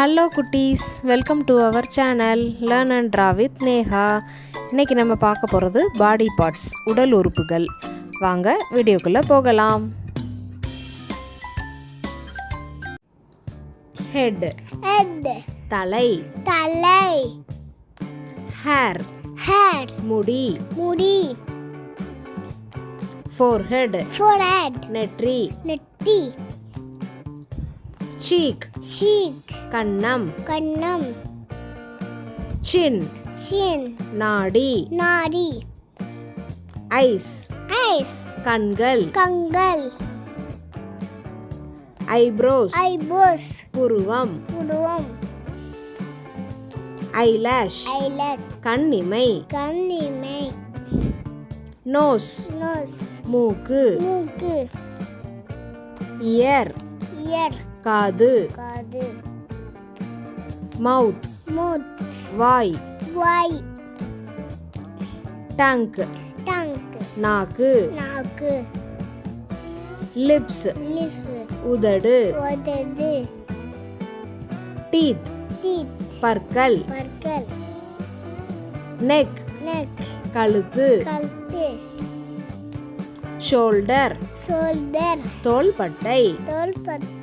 Hello குட்டீஸ். Welcome to our channel learn and draw with Neha இன்னைக்கு நம்ம பார்க்க போகிறது பாடி பார்ட்ஸ் உடல் உறுப்புகள். வாங்க வீடியோக்குள்ளே போகலாம். Head head. தலை. தலை. ஹேர் head முடி. முடி. Forehead forehead. நெற்றி நெட்டி சீக் cheek. கன்னம் கன்னம் சின் chin. நாடி. நாடி. Eyes eyes. கண்கள். கண்கள். Eyebrows eyebrows. புருவம் உருவம். Eyelash eyelash. கண்ணிமை. கண்ணிமை. Nose nose. மூக்கு. மூக்கு. Ear ear. காது. காது. மவுத் mouth. வாய். வாய். Tongue tongue. நாக்கு. நாக்கு. லிப்ஸ் lip உதடு. உதடு. Teeth teeth. பற்கள். பற்கள். Neck neck. கழுத்து. கழுத்து. Shoulder shoulder. தோள்பட்டை. தோள்பட்டை.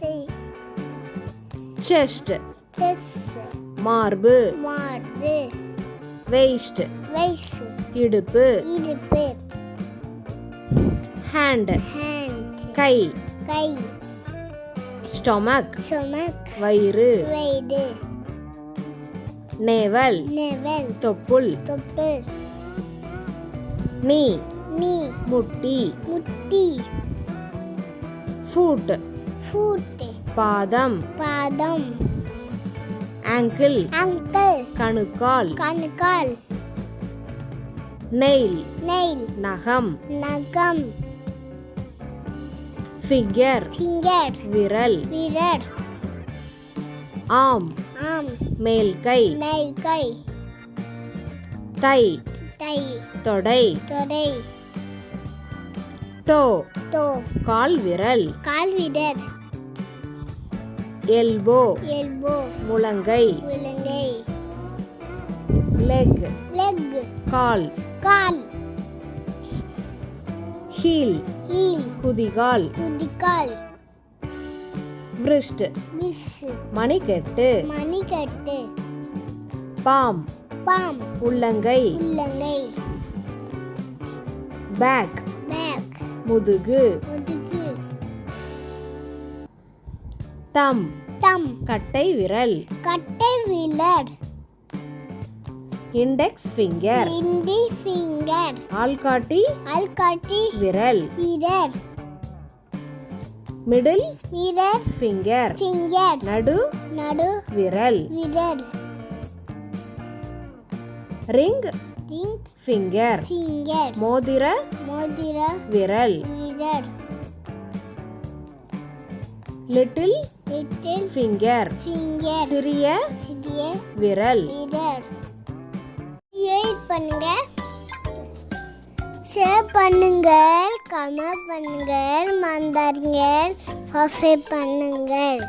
Chest chest. மார்பு மார்பு வெயிஸ்ட் waist. இடுப்பு. இடுப்பு. Hand hand. கை. கை. Stomach stomach. வயிறு. வயிறு. நேவல் நெவல் தொப்புள். தொப்பு நீ. நீ. முட்டி. முட்டி. Foot foot. பாதம். பாதம். Ankle ankle. கணுக்கால். கணுக்கால். Nail nail. நகம். நகம். Finger finger. விரல். விரல். ஆம். arm மேல் கை. மேல் கை. தை தை தொடை. தொடை. டோ. டோ. கால் விரல். கால் விரல். எல்போ. எல்போ. முழங்கை. விலங்கை லெக் லெக் கால். கால். Heel heel. குதிகால். குதிகால். Wrist. மிஸ் மணிக்கட்டு. மணிக்கட்டு. பாம் பாம் உள்ளங்கை. உள்ளங்கை. பேக் பேக் முதுகு. முதுகு. தம். டம் கட்டை விரல். கட்டை விரல். இண்டெக்ஸ் ஃபிங்கர் இண்டி ஃபிங்கர் ஆள்காட்டி ஆள்காட்டி விரல். விரல். மிடில் விரல். ஃபிங்கர் ஃபிங்கர் நடு. நடு. விரல். விரல். ரிங் ரிங் ஃபிங்கர் ஃபிங்கர் மோதிர. மோதிர. விரல். விரல். லிட்டில் லிட்டில் ஃபிங்கர் ஃபிங்கர் சிறிய சிறிய விரல். விரல். வெயிட் பண்ணுங்க. ஷேர் பண்ணுங்கள் கமெண்ட் பண்ணுங்கள் மந்தாருங்கள் சப்ஸ்கிரைப் பண்ணுங்கள்